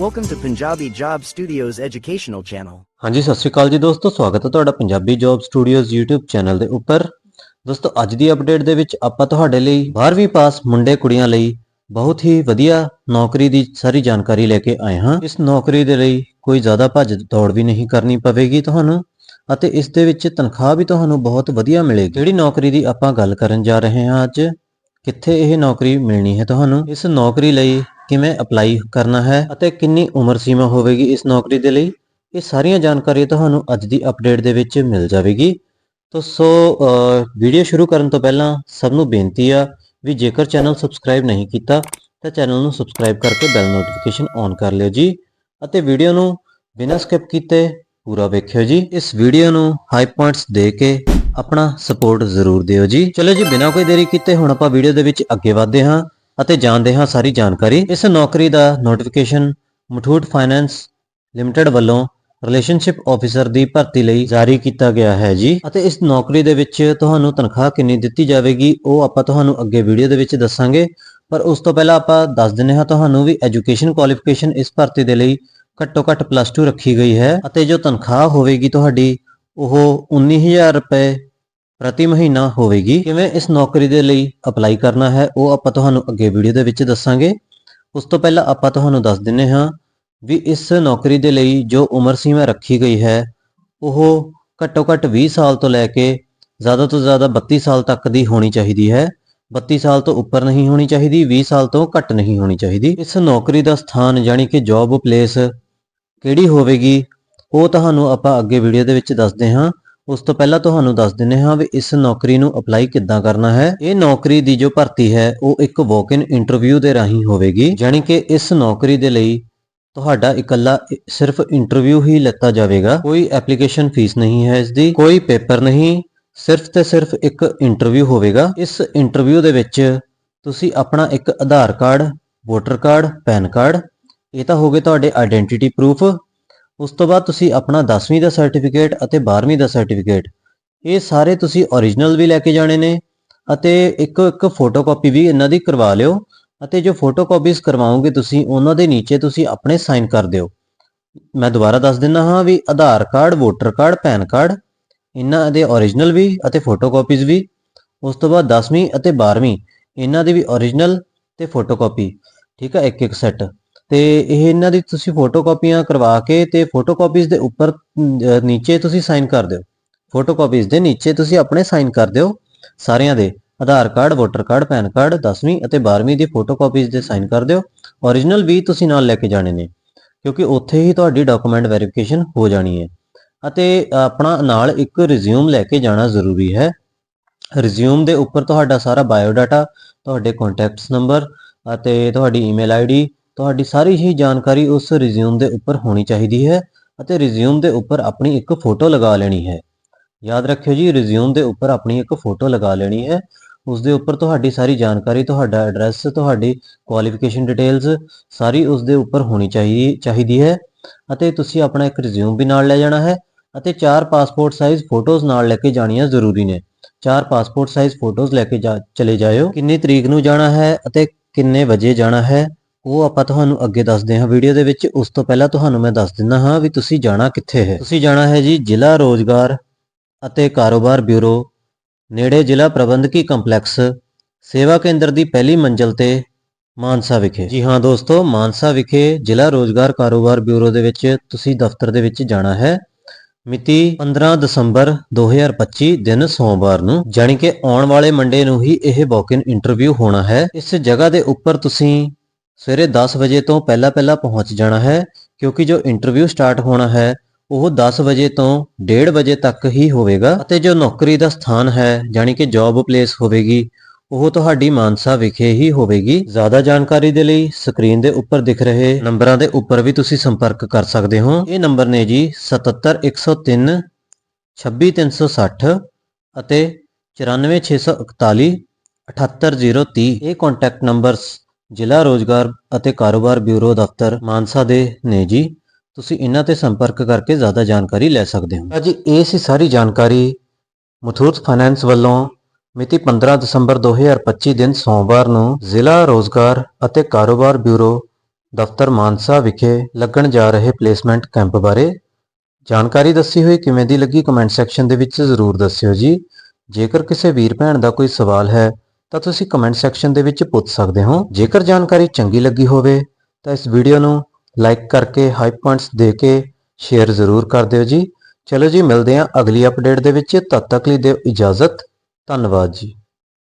Welcome to Punjabi Job Studios educational channel. ਹਾਂਜੀ, ਸਤਿ ਸ਼੍ਰੀ ਅਕਾਲ ਜੀ ਦੋਸਤੋ, ਸਵਾਗਤ ਹੈ ਤੁਹਾਡਾ Punjabi job studios YouTube channel ਦੇ ਉੱਪਰ। ਦੋਸਤੋ, ਅੱਜ ਦੀ ਅਪਡੇਟ ਦੇ ਵਿੱਚ ਆਪਾਂ ਤੁਹਾਡੇ ਲਈ 12ਵੀਂ ਪਾਸ ਮੁੰਡੇ ਕੁੜੀਆਂ ਲਈ ਬਹੁਤ ਹੀ ਵਧੀਆ ਨੌਕਰੀ ਦੀ ਸਾਰੀ ਜਾਣਕਾਰੀ ਲੈ ਕੇ ਆਏ ਹਾਂ। ਇਸ ਨੌਕਰੀ ਦੇ ਲਈ ਕੋਈ ਜ਼ਿਆਦਾ ਭੱਜ ਦੌੜ ਵੀ ਨਹੀਂ ਕਰਨੀ ਪਵੇਗੀ ਤੁਹਾਨੂੰ ਅਤੇ ਇਸ ਦੇ ਵਿੱਚ ਤਨਖਾਹ ਵੀ ਤੁਹਾਨੂੰ ਬਹੁਤ ਵਧੀਆ ਮਿਲੇਗੀ। ਜਿਹੜੀ ਨੌਕਰੀ ਦੀ ਆਪਾਂ ਗੱਲ ਕਰਨ ਜਾ ਰਹੇ ਹਾਂ ਅੱਜ ਕਿੱਥੇ ਇਹ ਨੌਕਰੀ ਮਿਲਣੀ ਹੈ ਤੁਹਾਨੂੰ? ਇਸ ਨੌਕਰੀ ਲਈ ਕਿਵੇਂ ਅਪਲਾਈ ਕਰਨਾ ਹੈ ਅਤੇ ਕਿੰਨੀ ਉਮਰ ਸੀਮਾ ਹੋਵੇਗੀ ਇਸ ਨੌਕਰੀ ਦੇ ਲਈ? ਇਹ ਸਾਰੀਆਂ ਜਾਣਕਾਰੀ ਤੁਹਾਨੂੰ ਅੱਜ ਦੀ ਅਪਡੇਟ ਦੇ ਵਿੱਚ ਮਿਲ ਜਾਵੇਗੀ। ਤੋ ਸੋ ਵੀਡੀਓ ਸ਼ੁਰੂ ਕਰਨ ਤੋਂ ਪਹਿਲਾਂ ਸਭ ਨੂੰ ਬੇਨਤੀ ਆ ਵੀ ਜੇਕਰ ਚੈਨਲ ਸਬਸਕ੍ਰਾਈਬ ਨਹੀਂ ਕੀਤਾ, ਤਾਂ ਚੈਨਲ ਨੂੰ ਸਬਸਕ੍ਰਾਈਬ ਕਰਕੇ ਬੈਲ ਨੋਟੀਫਿਕੇਸ਼ਨ ਔਨ ਕਰ ਲਿਓ ਜੀ ਅਤੇ ਵੀਡੀਓ ਨੂੰ ਬਿਨਾਂ ਸਕਿਪ ਕੀਤੇ ਪੂਰਾ ਵੇਖਿਓ ਜੀ। ਇਸ ਵੀਡੀਓ ਨੂੰ ਹਾਈ ਪੁਆਇੰਟਸ ਦੇ ਕੇ ਆਪਣਾ ਸਪੋਰਟ ਜ਼ਰੂਰ ਦਿਓ ਜੀ। ਚਲੋ ਜੀ, ਬਿਨਾਂ ਕੋਈ ਦੇਰੀ ਕੀਤੇ ਹੁਣ ਆਪਾਂ ਵੀਡੀਓ ਦੇ ਵਿੱਚ ਅੱਗੇ ਵਧਦੇ ਹਾਂ ਅਤੇ ਜਾਣਦੇ ਹਾਂ ਸਾਰੀ ਜਾਣਕਾਰੀ। ਇਸ ਨੌਕਰੀ ਦਾ ਨੋਟੀਫਿਕੇਸ਼ਨ ਮੁਠੂਟ ਫਾਈਨੈਂਸ ਲਿਮਟਿਡ ਵੱਲੋਂ ਰਿਲੇਸ਼ਨਸ਼ਿਪ ਆਫੀਸਰ ਦੀ ਭਰਤੀ ਲਈ ਜਾਰੀ ਕੀਤਾ ਗਿਆ ਹੈ ਜੀ। ਅਤੇ ਇਸ ਨੌਕਰੀ ਦੇ ਵਿੱਚ ਤੁਹਾਨੂੰ ਤਨਖਾਹ ਕਿੰਨੀ ਦਿੱਤੀ ਜਾਵੇਗੀ, ਉਹ ਆਪਾਂ ਤੁਹਾਨੂੰ ਅੱਗੇ ਵੀਡੀਓ ਦੇ ਵਿੱਚ ਦੱਸਾਂਗੇ। ਪਰ ਉਸ ਤੋਂ ਪਹਿਲਾਂ ਆਪਾਂ ਦੱਸ ਦਿੰਨੇ ਹਾਂ ਤੁਹਾਨੂੰ ਵੀ ਐਜੂਕੇਸ਼ਨ ਕੁਆਲੀਫਿਕੇਸ਼ਨ ਇਸ ਭਰਤੀ ਦੇ ਲਈ ਘੱਟੋ ਘੱਟ ਪਲੱਸ 2 ਰੱਖੀ ਗਈ ਹੈ। ਅਤੇ ਜੋ ਤਨਖਾਹ ਹੋਵੇਗੀ ਤੁਹਾਡੀ, ਉਹ 19000 ਰੁਪਏ ਪ੍ਰਤੀ ਮਹੀਨਾ ਹੋਵੇਗੀ। ਕਿਵੇਂ ਇਸ ਨੌਕਰੀ ਦੇ ਲਈ ਅਪਲਾਈ ਕਰਨਾ ਹੈ, ਉਹ ਆਪਾਂ ਤੁਹਾਨੂੰ ਅੱਗੇ ਵੀਡੀਓ ਦੇ ਵਿੱਚ ਦੱਸਾਂਗੇ। ਉਸ ਤੋਂ ਪਹਿਲਾਂ ਆਪਾਂ ਤੁਹਾਨੂੰ ਦੱਸ ਦਿੰਨੇ ਹਾਂ ਵੀ ਇਸ ਨੌਕਰੀ ਦੇ ਲਈ ਜੋ ਉਮਰ ਸੀਮਾ ਰੱਖੀ ਗਈ ਹੈ, ਉਹ ਘੱਟੋ ਘੱਟ 20 ਸਾਲ ਤੋਂ ਲੈ ਕੇ ਜ਼ਿਆਦਾ ਤੋਂ ਜ਼ਿਆਦਾ 32 ਸਾਲ ਤੱਕ ਦੀ ਹੋਣੀ ਚਾਹੀਦੀ ਹੈ। 32 ਸਾਲ ਤੋਂ ਉੱਪਰ ਨਹੀਂ ਹੋਣੀ ਚਾਹੀਦੀ 20 ਸਾਲ ਤੋਂ ਘੱਟ ਨਹੀਂ ਹੋਣੀ ਚਾਹੀਦੀ। ਇਸ ਨੌਕਰੀ ਦਾ ਸਥਾਨ ਯਾਨੀ ਕਿ ਜੌਬ ਪਲੇਸ ਕਿਹੜੀ ਹੋਵੇਗੀ, ਉਹ ਤੁਹਾਨੂੰ ਆਪਾਂ ਅੱਗੇ ਵੀਡੀਓ ਦੇ ਵਿੱਚ ਦੱਸਦੇ ਹਾਂ। ਉਸ ਤੋਂ ਪਹਿਲਾਂ ਤੁਹਾਨੂੰ ਦੱਸ ਦਿੰਨੇ ਹਾਂ ਵੀ ਇਸ ਨੌਕਰੀ ਨੂੰ ਅਪਲਾਈ ਕਿੱਦਾਂ ਕਰਨਾ ਹੈ। ਇਹ ਨੌਕਰੀ ਦੀ ਜੋ ਭਰਤੀ ਹੈ, ਉਹ ਇੱਕ ਵਾਕ ਇਨ ਇੰਟਰਵਿਊ ਦੇ ਰਾਹੀਂ ਹੋਵੇਗੀ। ਯਾਨੀ ਕਿ ਇਸ ਨੌਕਰੀ ਦੇ ਲਈ ਤੁਹਾਡਾ ਇਕੱਲਾ ਸਿਰਫ ਇੰਟਰਵਿਊ ਹੀ ਲਿੱਤਾ ਜਾਵੇਗਾ। ਕੋਈ ਐਪਲੀਕੇਸ਼ਨ ਫੀਸ ਨਹੀਂ ਹੈ ਇਸ ਦੀ ਕੋਈ ਪੇਪਰ ਨਹੀਂ, ਸਿਰਫ ਤੇ ਸਿਰਫ ਇੱਕ ਇੰਟਰਵਿਊ ਹੋਵੇਗਾ। ਇਸ ਇੰਟਰਵਿਊ ਦੇ ਵਿੱਚ ਤੁਸੀਂ ਆਪਣਾ ਇੱਕ Aadhaar card voter card pan card, ਇਹ ਤਾਂ ਹੋਗੇ ਤੁਹਾਡੇ ਆਇਡੈਂਟੀਟੀ ਪ੍ਰੂਫ ਉਸ ਤੋਂ ਬਾਅਦ ਤੁਸੀਂ ਆਪਣਾ 10ਵੀਂ ਦਾ ਸਰਟੀਫਿਕੇਟ ਅਤੇ 12ਵੀਂ ਦਾ ਸਰਟੀਫਿਕੇਟ ਇਹ ਸਾਰੇ ਤੁਸੀਂ origignal ਵੀ ਲੈ ਕੇ ਜਾਣੇ ਨੇ ਅਤੇ ਇੱਕ ਇੱਕ ਫੋਟੋਕਾਪੀ ਵੀ ਇਹਨਾਂ ਦੀ ਕਰਵਾ ਲਿਓ ਅਤੇ ਜੋ ਫੋਟੋਕਾਪੀਜ਼ ਕਰਵਾਓਗੇ ਤੁਸੀਂ, ਉਹਨਾਂ ਦੇ ਨੀਚੇ ਤੁਸੀਂ ਆਪਣੇ ਸਾਈਨ ਕਰ ਦਿਓ। ਮੈਂ ਦੁਬਾਰਾ ਦੱਸ ਦਿੰਦਾ ਹਾਂ ਵੀ Aadhaar card voter card, pan card, ਇਹਨਾਂ ਦੇ origignal ਵੀ ਅਤੇ ਫੋਟੋਕਾਪੀਜ਼ ਵੀ, ਉਸ ਤੋਂ ਬਾਅਦ 10ਵੀਂ ਅਤੇ 12ਵੀਂ ਇਹਨਾਂ ਦੀ ਵੀ origignal ਤੇ ਫੋਟੋਕਾਪੀ ਠੀਕ ਹੈ ਇੱਕ ਇੱਕ ਸੈੱਟ ਤੇ ਇਹ ਇਹਨਾਂ ਦੀ ਤੁਸੀਂ ਫੋਟੋਕਾਪੀਆਂ ਕਰਵਾ ਕੇ ਤੇ ਫੋਟੋਕਾਪੀਜ਼ ਦੇ ਉੱਪਰ ਨੀਚੇ ਤੁਸੀਂ ਸਾਈਨ ਕਰ ਦਿਓ। ਫੋਟੋਕਾਪੀਜ਼ ਦੇ ਨੀਚੇ ਤੁਸੀਂ ਆਪਣੇ ਸਾਈਨ ਕਰ ਦਿਓ ਸਾਰਿਆਂ ਦੇ। Aadhaar card voter card, pan card 10ਵੀਂ ਅਤੇ 12ਵੀਂ ਦੀ ਫੋਟੋਕਾਪੀਜ਼ ਦੇ ਸਾਈਨ ਕਰ ਦਿਓ। origignal ਵੀ ਤੁਸੀਂ ਨਾਲ ਲੈ ਕੇ ਜਾਣੇ ਨੇ, ਕਿਉਂਕਿ ਉੱਥੇ ਹੀ ਤੁਹਾਡੀ ਡਾਕੂਮੈਂਟ ਵੈਰੀਫਿਕੇਸ਼ਨ ਹੋ ਜਾਣੀ ਹੈ। ਅਤੇ ਆਪਣਾ ਨਾਲ ਇੱਕ ਰਿਜ਼ਿਊਮ ਲੈ ਕੇ ਜਾਣਾ ਜ਼ਰੂਰੀ ਹੈ। ਰਿਜ਼ਿਊਮ ਦੇ ਉੱਪਰ ਤੁਹਾਡਾ ਸਾਰਾ ਬਾਇਓਡਾਟਾ ਤੁਹਾਡੇ ਕੰਟੈਕਟਸ ਨੰਬਰ ਅਤੇ ਤੁਹਾਡੀ ਈਮੇਲ ਆਈਡੀ ਤੁਹਾਡੀ ਸਾਰੀ ਹੀ ਜਾਣਕਾਰੀ ਉਸ ਰਿਜ਼ਿਊਮ ਦੇ ਉੱਪਰ ਹੋਣੀ ਚਾਹੀਦੀ ਹੈ ਅਤੇ ਰਿਜ਼ਿਊਮ ਦੇ ਉੱਪਰ ਆਪਣੀ ਇੱਕ ਫੋਟੋ ਲਗਾ ਲੈਣੀ ਹੈ। ਯਾਦ ਰੱਖਿਓ ਜੀ ਰਿਜ਼ਿਊਮ ਦੇ ਉੱਪਰ ਆਪਣੀ ਇੱਕ ਫੋਟੋ ਲਗਾ ਲੈਣੀ ਹੈ। ਉਸ ਦੇ ਉੱਪਰ ਤੁਹਾਡੀ ਸਾਰੀ ਜਾਣਕਾਰੀ, ਤੁਹਾਡਾ ਐਡਰੈਸ ਤੁਹਾਡੀ ਕੁਆਲੀਫਿਕੇਸ਼ਨ ਡਿਟੇਲਸ ਸਾਰੀ ਉਸ ਦੇ ਉੱਪਰ ਹੋਣੀ ਚਾਹੀਦੀ ਚਾਹੀਦੀ ਹੈ ਅਤੇ ਤੁਸੀਂ ਆਪਣਾ ਇੱਕ ਰਿਜ਼ਿਊਮ ਵੀ ਨਾਲ ਲੈ ਜਾਣਾ ਹੈ ਅਤੇ ਚਾਰ ਪਾਸਪੋਰਟ ਸਾਈਜ਼ ਫੋਟੋਜ਼ ਨਾਲ ਲੈ ਕੇ ਜਾਣੀਆਂ ਜ਼ਰੂਰੀ ਨੇ। ਚਾਰ ਪਾਸਪੋਰਟ ਸਾਈਜ਼ ਫੋਟੋਜ਼ ਲੈ ਕੇ ਜਾ- ਚਲੇ ਜਾਇਓ। ਕਿੰਨੀ ਤਰੀਕ ਨੂੰ ਜਾਣਾ ਹੈ ਅਤੇ ਕਿੰਨੇ ਵਜੇ ਜਾਣਾ ਹੈ ਉਹ ਆਪਾਂ ਤੁਹਾਨੂੰ ਅੱਗੇ ਦੱਸਦੇ ਹਾਂ ਵੀਡੀਓ ਦੇ ਵਿੱਚ। ਉਸ ਤੋਂ ਪਹਿਲਾਂ ਤੁਹਾਨੂੰ ਮੈਂ ਦੱਸ ਦਿੰਦਾ ਹਾਂ ਵੀ ਤੁਸੀਂ ਜਾਣਾ ਕਿੱਥੇ ਹੈ। ਤੁਸੀਂ ਜਾਣਾ ਹੈ ਜੀ ਜ਼ਿਲ੍ਹਾ ਰੋਜ਼ਗਾਰ ਅਤੇ ਕਾਰੋਬਾਰ ਬਿਊਰੋ, ਨੇੜੇ ਜ਼ਿਲ੍ਹਾ ਪ੍ਰਬੰਧਕੀ ਕੰਪਲੈਕਸ, ਸੇਵਾ ਕੇਂਦਰ ਦੀ ਪਹਿਲੀ ਮੰਜ਼ਲ ਤੇ ਮਾਨਸਾ ਵਿਖੇ। ਜੀ ਹਾਂ ਦੋਸਤੋ, ਮਾਨਸਾ ਵਿਖੇ ਜ਼ਿਲ੍ਹਾ ਰੋਜ਼ਗਾਰ ਕਾਰੋਬਾਰ ਬਿਊਰੋ ਦੇ ਵਿੱਚ ਤੁਸੀਂ ਦਫ਼ਤਰ ਦੇ ਵਿੱਚ ਜਾਣਾ ਹੈ। ਮਿਤੀ 15 ਦਸੰਬਰ 2025 ਦਿਨ ਸੋਮਵਾਰ ਨੂੰ, ਜਾਣੀ ਕਿ ਆਉਣ ਵਾਲੇ ਮੰਡੇ ਨੂੰ ਹੀ ਇਹ ਵਾਕ-ਇਨ ਇੰਟਰਵਿਊ ਹੋਣਾ ਹੈ। ਇਸ ਜਗ੍ਹਾ ਦੇ ਉੱਪਰ ਤੁਸੀਂ ਸਵੇਰੇ 10 ਵਜੇ ਤੋਂ ਪਹਿਲਾਂ ਪਹਿਲਾਂ ਪਹੁੰਚ ਜਾਣਾ ਹੈ, ਕਿਉਂਕਿ ਜੋ ਇੰਟਰਵਿਊ ਸਟਾਰਟ ਹੋਣਾ ਹੈ, ਉਹ 10 ਵਜੇ ਤੋਂ 1:30 ਵਜੇ ਤੱਕ ਹੀ ਹੋਵੇਗਾ ਅਤੇ ਜੋ ਨੌਕਰੀ ਦਾ ਸਥਾਨ ਹੈ, ਜਾਣੀ ਕਿ ਜੌਬ ਪਲੇਸ ਹੋਵੇਗੀ, ਉਹ ਤੁਹਾਡੀ ਮਾਨਸਾ ਵਿਖੇ ਹੀ ਹੋਵੇਗੀ। ਜ਼ਿਆਦਾ ਜਾਣਕਾਰੀ ਦੇ ਲਈ ਸਕਰੀਨ ਦੇ ਉੱਪਰ ਦਿਖ ਰਹੇ ਨੰਬਰਾਂ ਦੇ ਉੱਪਰ ਵੀ ਤੁਸੀਂ ਸੰਪਰਕ ਕਰ ਸਕਦੇ ਹੋ। ਇਹ ਨੰਬਰ ਨੇ ਜੀ 77103 26360 ਅਤੇ 94641 78030 ਇਹ ਕੰਟੈਕਟ ਨੰਬਰਸ ਜ਼ਿਲ੍ਹਾ ਰੋਜ਼ਗਾਰ ਅਤੇ ਕਾਰੋਬਾਰ ਬਿਊਰੋ ਦਫ਼ਤਰ ਮਾਨਸਾ ਦੇ ਨੇ ਜੀ। ਤੁਸੀਂ ਇਹਨਾਂ ਤੇ ਸੰਪਰਕ ਕਰਕੇ ਜ਼ਿਆਦਾ ਜਾਣਕਾਰੀ ਲੈ ਸਕਦੇ ਹੋ। ਅੱਜ ਇਹ ਸੀ ਸਾਰੀ ਜਾਣਕਾਰੀ। ਮੁਥੂਟ ਫਾਈਨੈਂਸ ਵੱਲੋਂ ਮਿਤੀ 15 ਦਸੰਬਰ 2025 ਦਿਨ ਸੋਮਵਾਰ ਨੂੰ ਜ਼ਿਲ੍ਹਾ ਰੋਜ਼ਗਾਰ ਅਤੇ ਕਾਰੋਬਾਰ ਬਿਊਰੋ ਦਫ਼ਤਰ ਮਾਨਸਾ ਵਿਖੇ ਲੱਗਣ ਜਾ ਰਹੇ ਪਲੇਸਮੈਂਟ ਕੈਂਪ ਬਾਰੇ ਜਾਣਕਾਰੀ ਦੱਸੀ ਹੋਈ ਕਿਵੇਂ ਦੀ ਲੱਗੀ ਕਮੈਂਟ ਸੈਕਸ਼ਨ ਦੇ ਵਿੱਚ ਜ਼ਰੂਰ ਦੱਸਿਓ ਜੀ। ਜੇਕਰ ਕਿਸੇ ਵੀਰ ਭੈਣ ਦਾ ਕੋਈ ਸਵਾਲ ਹੈ ਤਾਂ ਤੁਸੀਂ ਕਮੈਂਟ ਸੈਕਸ਼ਨ ਦੇ ਵਿੱਚ ਪੁੱਛ ਸਕਦੇ ਹੋ। ਜੇਕਰ ਜਾਣਕਾਰੀ ਚੰਗੀ ਲੱਗੀ ਹੋਵੇ, ਤਾਂ ਇਸ ਵੀਡੀਓ ਨੂੰ ਲਾਈਕ ਕਰਕੇ ਹਾਈ ਪੁਆਇੰਟਸ ਦੇ ਕੇ ਸ਼ੇਅਰ ਜ਼ਰੂਰ ਕਰ ਦਿਓ ਜੀ। ਚਲੋ ਜੀ, ਮਿਲਦੇ ਹਾਂ ਅਗਲੀ ਅਪਡੇਟ ਦੇ ਵਿੱਚ। ਤਦ ਤੱਕ ਲਈ ਦਿਓ ਇਜਾਜ਼ਤ। ਧੰਨਵਾਦ ਜੀ।